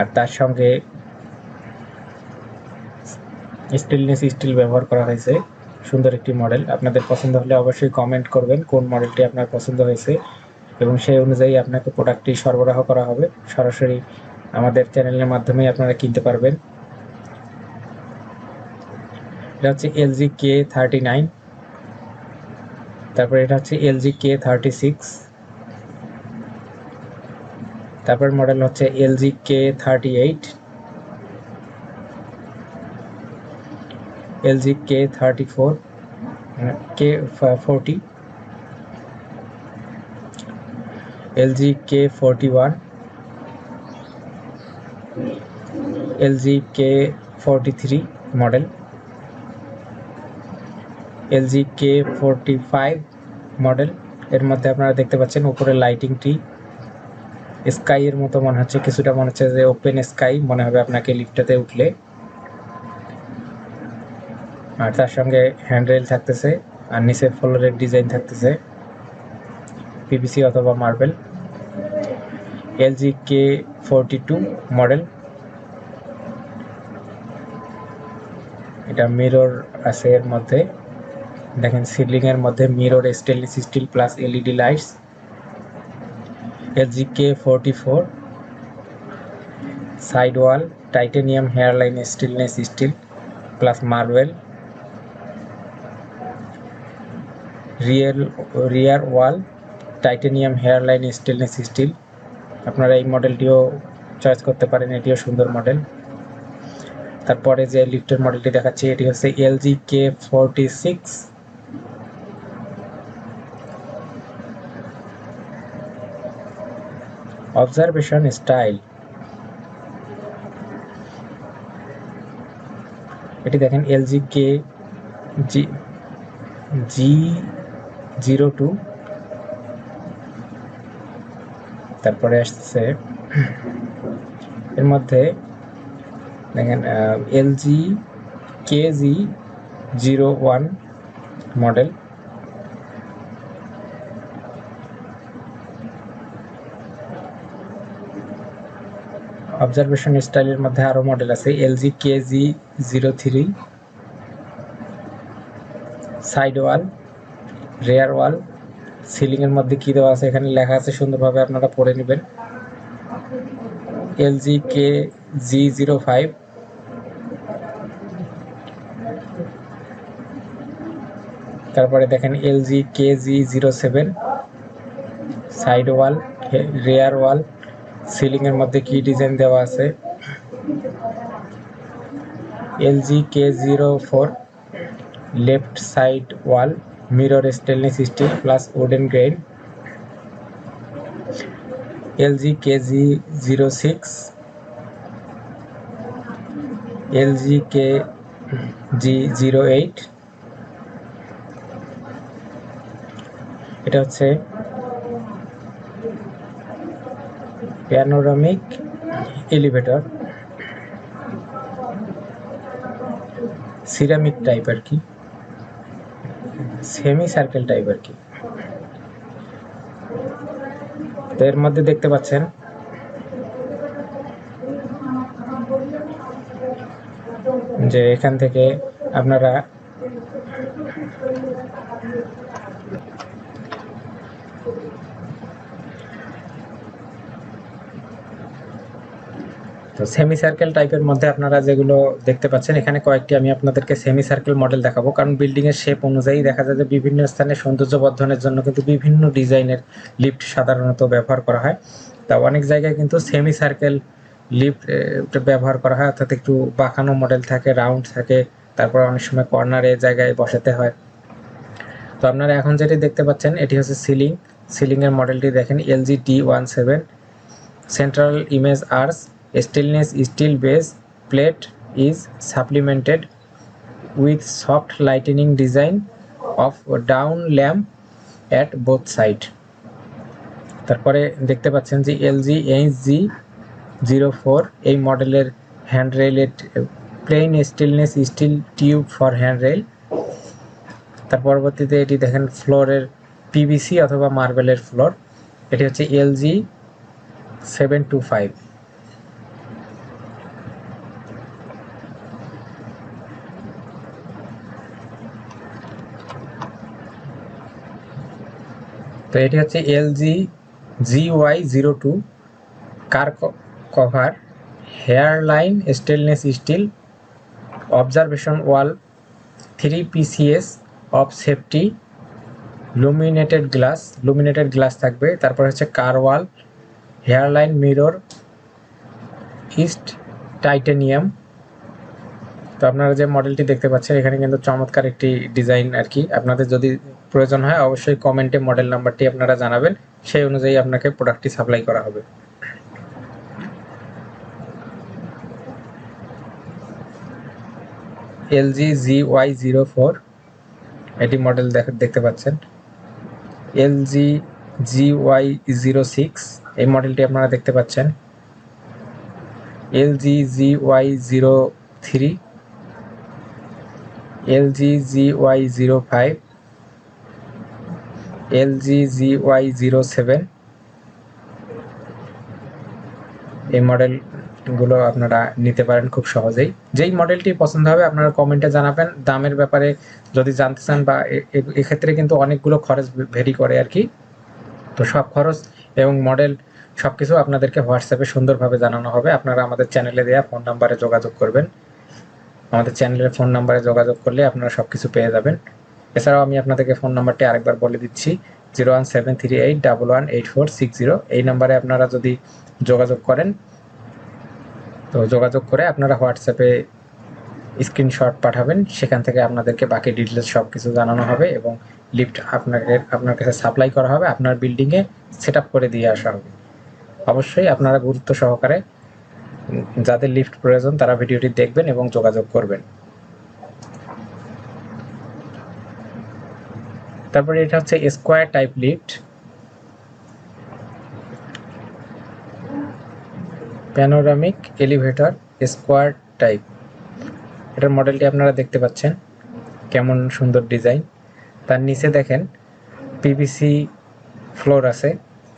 আর তার সঙ্গে stainless steel ব্যবহার করা হয়েছে। সুন্দর একটি মডেল আপনাদের পছন্দ হলে অবশ্যই কমেন্ট করবেন কোন মডেলটি আপনার পছন্দ হয়েছে এবং সেই অনুযায়ী আপনাকে প্রোডাক্টটি সরবরাহ করা হবে। সরাসরি আমাদের চ্যানেলের মাধ্যমেই আপনারা কিনতে পারবেন। এটা হচ্ছে এলজি কে থার্টি নাইন তারপরে এটা হচ্ছে এলজি কে থার্টি সিক্স তারপর মডেল হচ্ছে LG K thirty eight LG K thirty four K forty LG K forty one LG K forty three model LG K forty five model এর মধ্যে আপনারা দেখতে পাচ্ছেন উপরে লাইটিংটি স্কাই এর মতো মনে হচ্ছে, কিছুটা মনে হচ্ছে যে ওপেন স্কাই মনে হবে আপনাকে লিফটটাতে উঠলে। আর তার সঙ্গে হ্যান্ডরেল থাকতেছে, আর নিচে ফ্লোরের ডিজাইন থাকতেছে। পিভিসি অথবা marble LG K forty two model এটা মিরর আছে এর মধ্যে। দেখেন সিলিং এর মধ্যে mirror stainless steel plus LED lights LG K forty four side wall titanium hairline stainless steel plus marble real rear wall titanium hairline stainless steel আপনারা এই মডেলটিও choice করতে পারেন, এটিও সুন্দর মডেল তারপরে যে লিফটের মডেলটি দেখাচ্ছি, এটি হচ্ছে LG K forty six observation style এটি দেখেন LG K G G zero two তারপরে আসছে, এর মধ্যে দেখেন LG K G zero one model observation স্টাইলের মধ্যে আরও মডেল আছে LG K G zero three side wall rear wall সিলিংয়ের মধ্যে কী দেওয়া আছে? এখানে লেখা আছে, সুন্দরভাবে আপনারা পড়ে নেবেন। LG K G zero five তারপরে দেখেন LG K G zero seven side wall rear wall ceiling এর মধ্যে কি ডিজাইন দেওয়া আছে? L G K zero four left side wall mirror stainless steel plus wooden grain L G K G zero six L G K G zero eight এটা হচ্ছে panoramic elevator ceramic type আর কি। Semi circle type আর কি। তো এর মধ্যে দেখতে পাচ্ছেন, যে এখান থেকে আপনারা তো সেমি সার্কেল টাইপের মধ্যে আপনারা যেগুলো দেখতে পাচ্ছেন, এখানে কয়েকটি আমি আপনাদেরকে সেমি সার্কেল মডেল দেখাবো। কারণ বিল্ডিং এর শেপ অনুযায়ী দেখা যায় যে বিভিন্ন স্থানে সৌন্দর্য বর্ধনের জন্য কিন্তু বিভিন্ন ডিজাইনের লিফট সাধারণত ব্যবহার করা হয়। তা অনেক জায়গায় কিন্তু সেমি সার্কেল লিফট ব্যবহার করা হয়। অর্থাৎ একটু বাঁকানো মডেল থাকে রাউন্ড থাকে, তারপর অনেক সময় কর্নারে জায়গায় বসাতে হয়। তো আপনারা এখন যেটি দেখতে পাচ্ছেন, এটি হচ্ছে সিলিং সিলিংয়ের মডেলটি দেখেন LG T one seven central image আর্স stainless steel base plate is supplemented with soft lightning design of down lamp at both side. তারপরে দেখতে পাচ্ছেন যে LG H G zero four এই মডেলের হ্যান্ড রেলের plane stainless steel tube for hand rail তার পরবর্তীতে এটি দেখেন ফ্লোরের পিভিসি অথবা মার্বেলের ফ্লোর এটি হচ্ছে এলজি সেভেন টু ফাইভ তো এটি হচ্ছে LG G Y zero two car cover hair line stainless steel observation wall three PCS of safety laminated glass laminated glass থাকবে। তারপর হচ্ছে car wall hair line mirror east titanium তো আপনারা যে মডেলটি দেখতে পাচ্ছেন, এখানে কিন্তু চমৎকার একটি ডিজাইন আর কি আপনাদের যদি প্রয়োজন হয়, অবশ্যই কমেন্টে মডেল নাম্বারটি আপনারা জানাবেন। সেই অনুযায়ী আপনাকে প্রোডাক্টটি সাপ্লাই করা হবে। LG G G Y zero four, এটি মডেল দেখতে পাচ্ছেন। LG G G Y zero six, এই মডেলটি আপনারা দেখতে পাচ্ছেন। LG G Y zero three LG G Y zero five LG G Y zero seven, এই মডেলগুলো আপনারা নিতে পারেন খুব সহজেই। যেই মডেলটি পছন্দ হবে আপনারা কমেন্টে জানাবেন। দামের ব্যাপারে যদি জানতে চান বা এক্ষেত্রে কিন্তু অনেকগুলো খরচ ভেরি করে আর কি। তো সব খরচ এবং মডেল সব কিছু আপনাদেরকে হোয়াটসঅ্যাপে সুন্দরভাবে জানানো হবে। আপনারা আমাদের চ্যানেলে দেওয়া ফোন নাম্বারে যোগাযোগ করবেন। আমাদের চ্যানেলের ফোন নাম্বারে যোগাযোগ করলে আপনারা সব কিছু পেয়ে যাবেন। এছাড়াও আমি আপনাদেরকে ফোন নাম্বারটি আরেকবার বলে দিচ্ছি, zero one seven three eight double one eight four six zero. এই নাম্বারে আপনারা যদি যোগাযোগ করেন, তো যোগাযোগ করে আপনারা হোয়াটসঅ্যাপে স্ক্রিনশট পাঠাবেন। সেখান থেকে আপনাদেরকে বাকি ডিটেলস সব কিছু জানানো হবে এবং লিফট আপনাকে, আপনার কাছে সাপ্লাই করা হবে। আপনার বিল্ডিংয়ে সেট করে দিয়ে আসা হবে। অবশ্যই আপনারা গুরুত্ব সহকারে যাদের লিফট প্রয়োজন তারা ভিডিওটি দেখবেন এবং যোগাযোগ করবেন। তারপরে এটা হচ্ছে square type lift. Panoramic elevator square type. এটার মডেলটি আপনারা দেখতে পাচ্ছেন, কেমন সুন্দর ডিজাইন। তার নিচে দেখেন পিভিসি ফ্লোর আছে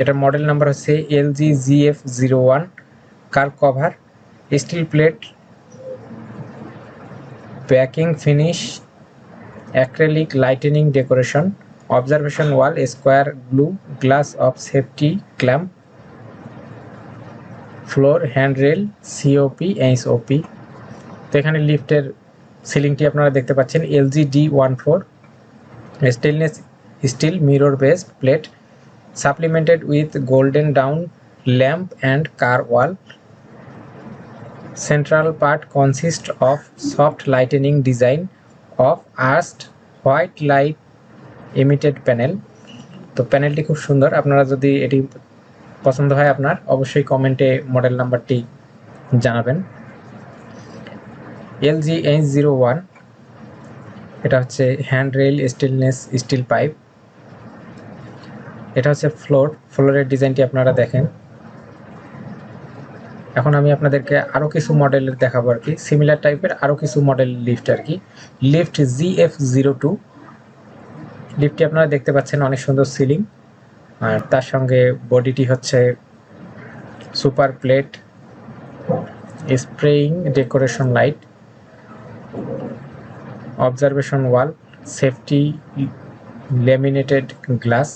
এটার মডেল নাম্বার হচ্ছে L G GF zero one. Car cover? Steel plate backing finish, acrylic lightening decoration, observation wall, square glue, glass of safety, clamp, floor handrail COP HOP তো এখানে লিফটের সিলিংটি আপনারা দেখতে পাচ্ছেন LG D one four stainless steel mirror base plate supplemented with golden down lamp and car wall central part consists of soft lightening design of arched white light emitted panel. তো প্যানেলটি খুব সুন্দর। আপনারা যদি এটি পছন্দ হয় আপনার, অবশ্যই কমেন্টে মডেল নাম্বারটি জানাবেন। L G H zero one এটা হচ্ছে hand rail stainless steel pipe এটা হচ্ছে ফ্লোর ফ্লোরের ডিজাইনটি আপনারা দেখেন। এখন আমি আপনাদেরকে আরও কিছু মডেলের দেখাবো আর কি। সিমিলার টাইপের আরও কিছু মডেল লিফট আর কি। Lift G F zero two লিফটটি আপনারা দেখতে পাচ্ছেন, অনেক সুন্দর সিলিং আর তার সঙ্গে বডিটি হচ্ছে super plate spraying decoration light observation wall safety laminated glass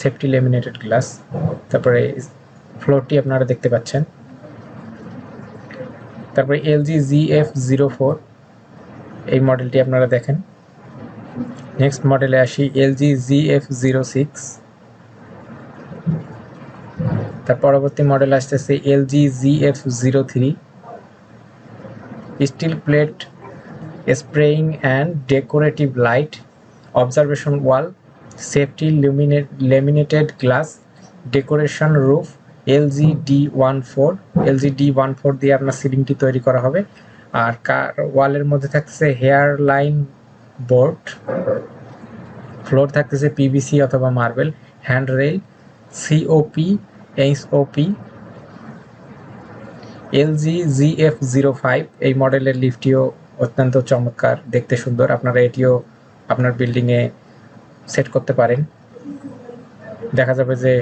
safety laminated glass তারপরে ফ্লোরটি আপনারা দেখতে পাচ্ছেন। তারপরে LG G F zero four এই মডেলটি আপনারা দেখেন। নেক্সট মডেলে আসি LG G F zero six তার পরবর্তী মডেল আসতেছে LG G F zero three steel plate spraying and decorative light observation wall safety laminate laminated glass decoration roof LG D one four LG D one four দিয়ে আপনার সিলিংটি তৈরি করা হবে। আর কার ওয়ালের মধ্যে থাকছে হেয়ার লাইন বোর্ড, ফ্লোর থাকতেছে পিভিসি অথবা marble, hand rail COP HOP LG GF zero five এই মডেলের লিফটিও অত্যন্ত চমৎকার, দেখতে সুন্দর। আপনারা এটিও আপনার বিল্ডিংয়ে সেট করতে পারেন। দেখা যাবে যে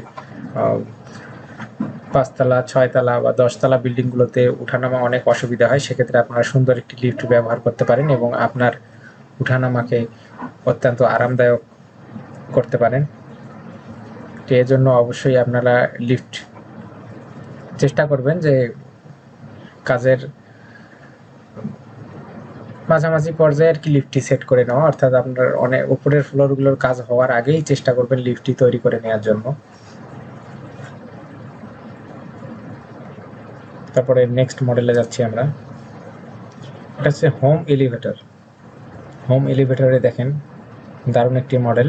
পাঁচতলা, ছয়তলা বা দশতলা বিল্ডিংগুলোতে উঠানামা অনেক অসুবিধা হয়। সেক্ষেত্রে আপনারা সুন্দর একটি লিফট ব্যবহার করতে পারেন এবং আপনার উঠানামাকে অত্যন্ত আরামদায়ক করতে পারেন। তো জন্য অবশ্যই আপনারা লিফট চেষ্টা করবেন যে কাজের মাঝামাঝি পর্যায়ে আর কি লিফটটি সেট করে নেওয়া। অর্থাৎ আপনার অনেক উপরের ফ্লোরগুলোর কাজ হওয়ার আগেই চেষ্টা করবেন লিফটটি তৈরি করে নেওয়ার জন্য। তারপরে নেক্সট মডেলে যাচ্ছি আমরা। এটা হচ্ছে হোম এলিভেটর হোম এলিভেটরে দেখেন, দারুণ একটি মডেল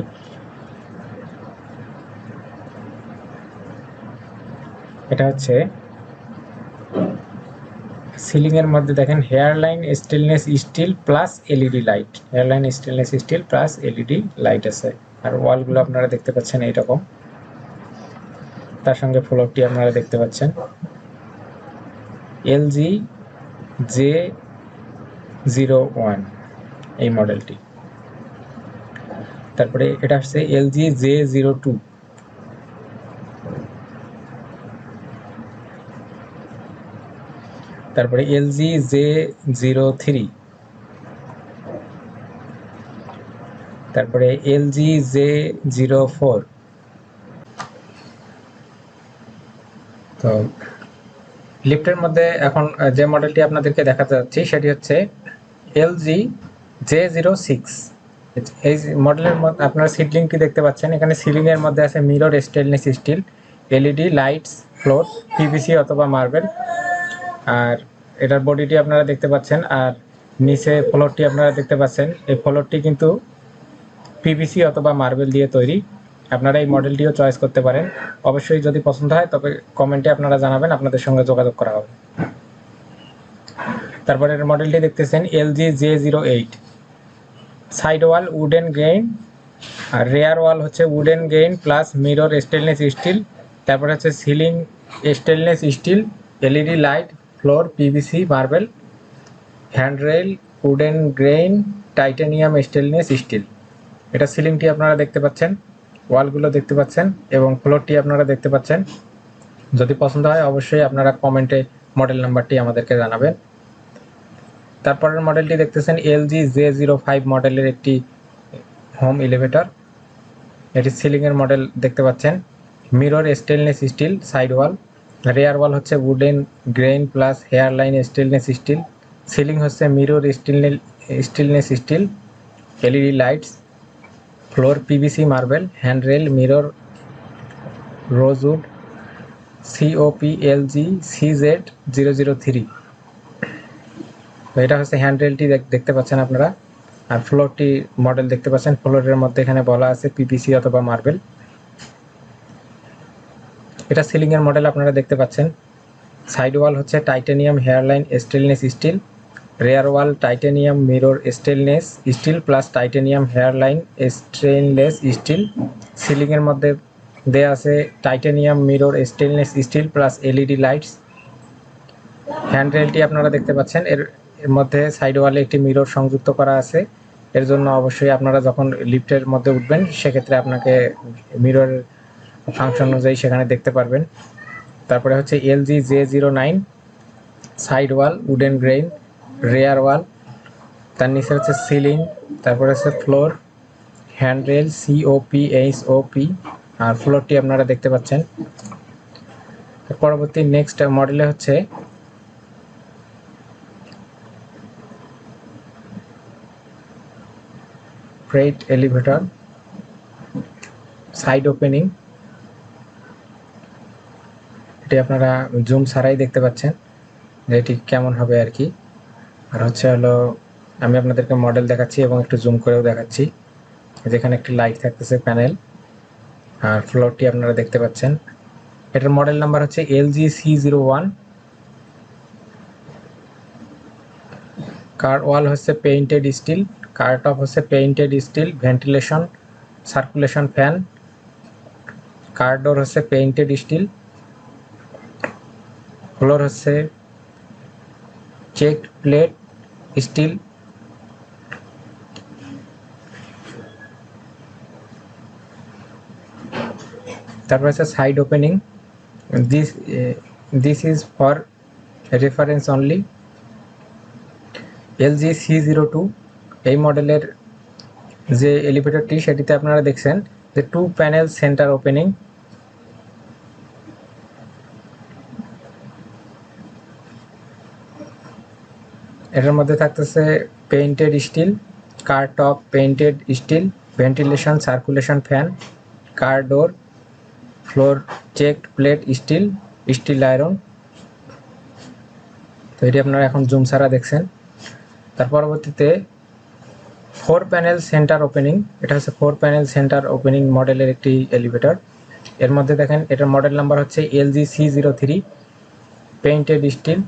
এটা হচ্ছে সিলিং এর মধ্যে দেখেন hair line stainless steel plus LED light hair line stainless steel plus LED light আছে। আর ওয়ালগুলো আপনারা দেখতে পাচ্ছেন এইরকম। তার সঙ্গে ফ্লোরটি আপনারা দেখতে পাচ্ছেন। এলজি জে জিরো ওয়ান এই মডেলটি তারপরে এটা হচ্ছে এলজি জে জিরো তারপরে এলজি জে জিরো থ্রি তারপরে এলজি জে জিরো ফোর তো লিফটের মধ্যে এখন যে মডেলটি আপনাদেরকে দেখাতে যাচ্ছি, সেটি হচ্ছে এলজি জে জিরো সিক্স। এই মডেলের মধ্যে আপনারা সিডলিংটি দেখতে পাচ্ছেন। এখানে সিলিংয়ের মধ্যে আছে mirror stainless steel, LED, lights, floor, PVC অথবা মার্বেল। আর এটার বডিটি আপনারা দেখতে পাচ্ছেন, আর নিচে ফ্লোরটি আপনারা দেখতে পাচ্ছেন। এই ফ্লোরটি কিন্তু পিভিসি অথবা মার্বেল দিয়ে তৈরি। আপনারা এই মডেলটিও চয়েস করতে পারেন। অবশ্যই যদি পছন্দ হয়, তবে কমেন্টে আপনারা জানাবেন, আপনাদের সঙ্গে যোগাযোগ করা হবে। তারপরে মডেলটি দেখতেছেন LG J zero eight side wall wooden grain আর রেয়ার ওয়াল হচ্ছে wooden grain plus mirror stainless steel তারপরে হচ্ছে ceiling stainless steel LED light floor PVC marble handrail wooden grain titanium stainless steel এটা সিলিংটি আপনারা দেখতে পাচ্ছেন। ওয়ালগুলো দেখতে পাচ্ছেন এবং ফ্লোরটি আপনারা দেখতে পাচ্ছেন। যদি পছন্দ হয়, অবশ্যই আপনারা কমেন্টে মডেল নাম্বারটি আমাদেরকে জানাবেন। তারপরের মডেলটি দেখতেছেন এলজি জে জিরো ফাইভ মডেলের একটি হোম এলিভেটর এটি সিলিংয়ের মডেল দেখতে পাচ্ছেন। Mirror stainless steel side wall rear wall হচ্ছে wooden grain plus hair line stainless steel ceiling হচ্ছে mirror stainless stainless steel LED lights floor PVC marble handrail mirror rosewood COP LG CZ zero zero three তো এটা হচ্ছে হ্যান্ডরেলটি দেখতে পাচ্ছেন আপনারা। আর ফ্লোরটি model দেখতে পাচ্ছেন। ফ্লোরের মধ্যে এখানে বলা আছে পিপিসি অথবা মার্বেল এটা সিলিং এর মডেল আপনারা দেখতে পাচ্ছেন। সাইড ওয়াল হচ্ছে titanium hairline stainless steel rear wall titanium mirror stainless steel plus titanium hairline stainless steel ceiling এর মধ্যে দেয়া আছে titanium mirror stainless steel plus LED lights হ্যান্ডরেলটি আপনারা দেখতে পাচ্ছেন। এর মধ্যে সাইড ওয়ালে একটি মিরর সংযুক্ত করা আছে। এর জন্য অবশ্যই আপনারা যখন লিফটের মধ্যে উঠবেন, সেক্ষেত্রে আপনাকে মিররের ফাংশন অনুযায়ী সেখানে দেখতে পারবেন। তারপরে হচ্ছে L G J zero nine side wall wooden grain rear wall তার নিচে হচ্ছে সিলিং তারপরে হচ্ছে floor handrail C O P H O P আর ফ্লোরটি আপনারা দেখতে পাচ্ছেন। পরবর্তী নেক্সট মডেলে হচ্ছে ফ্রেট এলিভেটর সাইড ওপেনিং এটি আপনারা জুম ছাড়াই দেখতে পাচ্ছেন যে এটি কেমন হবে আর কি। আর হচ্ছে হলো, আমি আপনাদেরকে মডেল দেখাচ্ছি এবং একটু জুম করেও দেখাচ্ছি। যেখানে একটি লাইট থাকতেছে প্যানেল আর ফ্লোরটি আপনারা দেখতে পাচ্ছেন। এটার মডেল নাম্বার হচ্ছে LG C zero one car wall হচ্ছে পেইন্টেড স্টিল কার টপ হচ্ছে painted steel ventilation circulation fan car door হচ্ছে পেইন্টেড স্টিল ফ্লোর হচ্ছে চেক প্লেট স্টিল তারপর হচ্ছে side opening this this is for reference only LG C zero two এই মডেলের যে এলিভেটরটি সেটিতে আপনারা দেখছেন যে টু প্যানেল সেন্টার ওপেনিং এটার মধ্যে থাকতেছে painted steel car top painted steel ventilation circulation fan car door floor checked plate steel steel iron তো এটি আপনারা এখন জুম ছাড়া দেখছেন। তার পরবর্তীতে ফোর প্যানেল সেন্টার ওপেনিং এটা হচ্ছে ফোর প্যানেল সেন্টার ওপেনিং মডেলের একটি এলিভেটর এর মধ্যে দেখেন, এটার মডেল নাম্বার হচ্ছে LG C zero three painted steel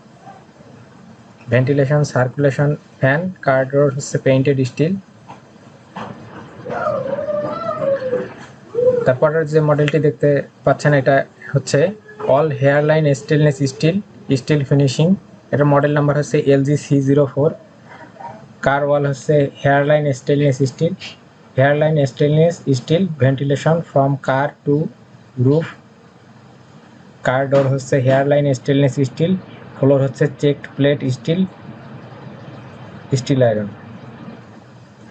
ventilation circulation fan car door হচ্ছে পেইন্টেড স্টিল তারপরের যে মডেলটি দেখতে পাচ্ছেন, এটা হচ্ছে all hairline stainless steel steel finishing এটার মডেল নাম্বার হচ্ছে LG C zero four car wall হচ্ছে hairline stainless steel hairline stainless steel ventilation from car to roof car door হচ্ছে hair line stainless steel floor হচ্ছে checked plate steel steel iron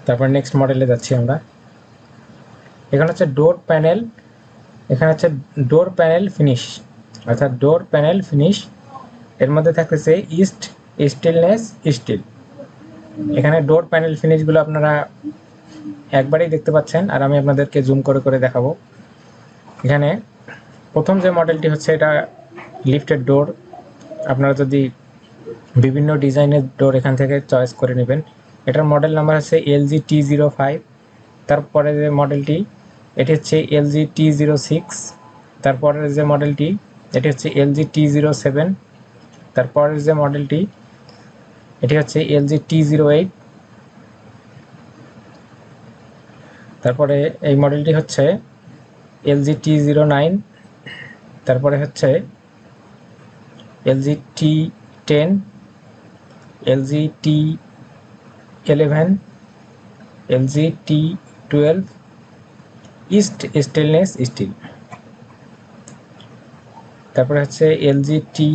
তারপর next মডেলে যাচ্ছি আমরা। এখানে হচ্ছে ডোর প্যানেল এখানে হচ্ছে ডোর প্যানেল ফিনিশ অর্থাৎ ডোর প্যানেল ফিনিশ এর মধ্যে থাকতেছে ইস্ট স্টিলনেস স্টিল এখানে ডোর প্যানেল ফিনিশগুলো আপনারা একবারেই দেখতে পাচ্ছেন, আর আমি আপনাদেরকে জুম করে করে দেখাবো। এখানে প্রথম যে মডেলটি হচ্ছে এটা লিফটেড ডোর আপনারা যদি বিভিন্ন ডিজাইনের ডোর এখান থেকে চয়েস করে নেবেন, এটার মডেল নাম্বার হচ্ছে এলজি টি জিরো ফাইভ তারপরে যে মডেলটি এটি হচ্ছে এলজি টি জিরো সিক্স তারপরের যে মডেলটি এটি হচ্ছে এলজি টি জিরো সেভেন তারপরের যে মডেলটি এটি হচ্ছে এলজি টি জিরো এইট তারপরে এই মডেলটি হচ্ছে এলজি টি জিরো নাইন তারপরে হচ্ছে LG T ten LG T eleven LG T twelve, east stainless steel. তারপরে হচ্ছে এলজি টি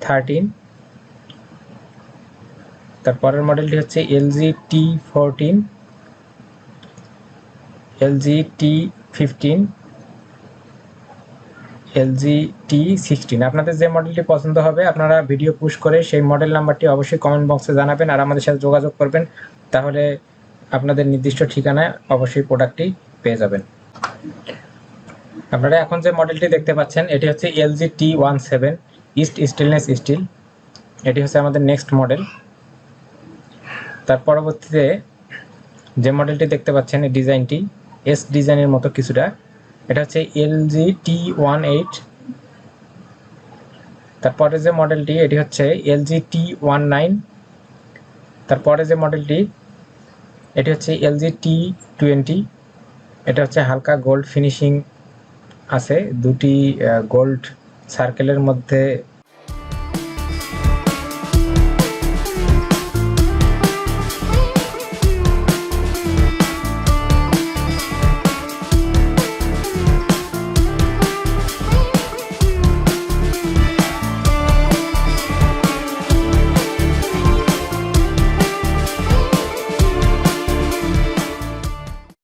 থার্টিন তারপরের মডেলটি হচ্ছে LG T fourteen LG T fifteen LG T sixteen আপনাদের যে মডেলটি পছন্দ হবে, আপনারা ভিডিও পুশ করে সেই মডেল নাম্বারটি অবশ্যই কমেন্ট বক্সে জানাবেন আর আমাদের সাথে যোগাযোগ করবেন। তাহলে আপনাদের নির্দিষ্ট ঠিকানায় অবশ্যই প্রোডাক্টটি পেয়ে যাবেন। আপনারা এখন যে মডেলটি দেখতে পাচ্ছেন, এটি হচ্ছে LG T one seven east stainless steel এটি হচ্ছে আমাদের নেক্সট মডেল তার পরবর্তীতে যে মডেলটি দেখতে পাচ্ছেন, এই ডিজাইনটি এস ডিজাইনের মতো কিছুটা এটা হচ্ছে এলজি টি ওয়ান এইট তারপরে যে মডেলটি এটি হচ্ছে এলজি টি ওয়ান নাইন তারপরে যে মডেলটি এটি হচ্ছে এলজি টি টোয়েন্টি এটা হচ্ছে হালকা গোল্ড ফিনিশিং আছে। দুটি গোল্ড সার্কেলের মধ্যে